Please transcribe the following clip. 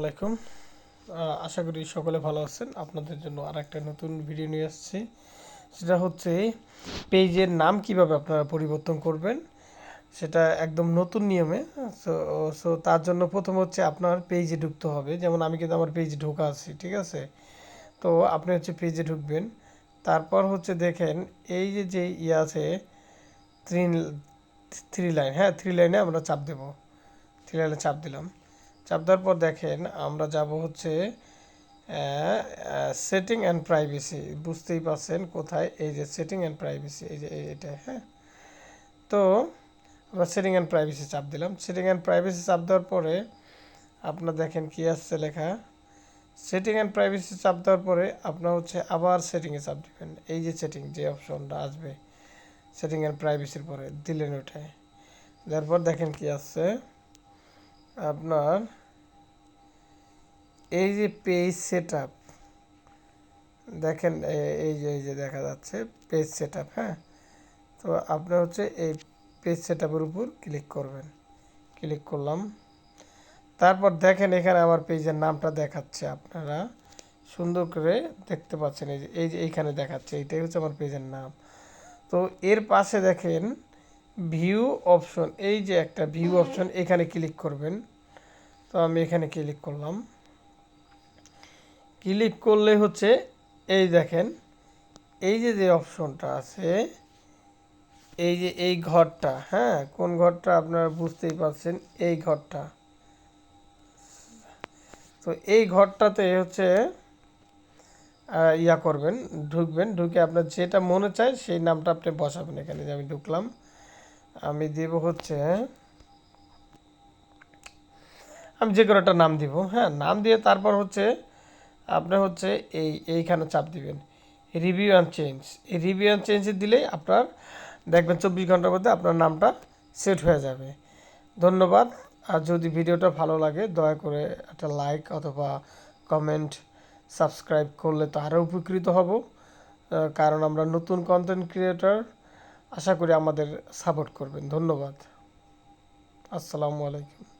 আলাইকুম। আশা করি সকলে ভালো আছেন। আপনাদের জন্য আর একটা নতুন ভিডিও নিয়ে আসছি। সেটা হচ্ছে পেজের নাম কীভাবে আপনারা পরিবর্তন করবেন, সেটা একদম নতুন নিয়মে। সো সো তার জন্য প্রথম হচ্ছে আপনার পেজে ঢুকতে হবে। যেমন আমি কিন্তু আমার পেজে ঢোকা আছি, ঠিক আছে? তো আপনি হচ্ছে পেজে ঢুকবেন। তারপর হচ্ছে দেখেন, এই যে যে ইয়ে আছে থ্রি থ্রি লাইন হ্যাঁ থ্রি লাইনে আমরা চাপ দেব। থ্রি লাইনে চাপ দিলাম। চাপ দেওয়ার পর দেখেন আমরা যাব হচ্ছে সেটিং অ্যান্ড প্রাইভেসি বুঝতেই পারছেন কোথায়? এই যে সেটিং অ্যান্ড প্রাইভেসি এই যে এটা হ্যাঁ? তো আমরা সেটিং অ্যান্ড প্রাইভেসি চাপ দিলাম। সেটিং অ্যান্ড প্রাইভেসি চাপ দেওয়ার পরে আপনার দেখেন কি আসছে লেখা। সেটিং অ্যান্ড প্রাইভেসি চাপ দেওয়ার পরে আপনার হচ্ছে আবার সেটিংয়ে চাপ দিবেন। এই যে সেটিং যে অপশনটা আসবে সেটিং অ্যান্ড প্রাইভেসির পরে, দিলেন ওটায় দেওয়ার পর দেখেন কি আসছে। আপনার এই যে পেজ সেট আপ দেখেন এই যে এই যে দেখা যাচ্ছে পেজ সেট আপ হ্যাঁ? তো আপনার হচ্ছে এই পেজ সেট আপের উপর ক্লিক করবেন। ক্লিক করলাম। তারপর দেখেন এখানে আমার পেজের নামটা দেখাচ্ছে আপনারা। সুন্দর করে দেখতে পাচ্ছেন, এই যে এই যে এইখানে দেখাচ্ছে এইটাই হচ্ছে আমার পেজের নাম। তো এর পাশে দেখেন ভিউ অপশন এই যে একটা ভিউ অপশন এখানে ক্লিক করবেন। তো আমি এখানে ক্লিক করলাম। ক্লিক করলে হচ্ছে এই দেখেন, এই যে যে অপশনটা আছে, এই যে, এই ঘরটা হ্যাঁ কোন ঘরটা আপনারা বুঝতেই পারছেন, এই ঘরটা। তো এই ঘরটাতে হচ্ছে ইয়া করবেন, ঢুকবেন, ঢুকে আপনার যেটা মনে চায় সেই নামটা আপনি বসাবেন এখানে যে আমি ঢুকলাম। আমি দেব হচ্ছে আমি যে কোনো একটা নাম দিব হ্যাঁ? নাম দিয়ে তারপর হচ্ছে আপনি হচ্ছে এই, এইখানে চাপ দিবেন। রিভিউ অ্যান্ড চেঞ্জ এই রিভিউ অ্যান্ড চেঞ্জ দিলেই আপনার, দেখবেন চব্বিশ ঘণ্টার মধ্যে আপনার নামটা সেট হয়ে যাবে। ধন্যবাদ। আর যদি ভিডিওটা ভালো লাগে, দয়া করে একটা লাইক অথবা কমেন্ট সাবস্ক্রাইব করলে তো আরও উপকৃত হব। কারণ আমরা নতুন কন্টেন্ট ক্রিয়েটর আশা করি আমাদের সাপোর্ট করবেন। ধন্যবাদ। আসসালামু আলাইকুম।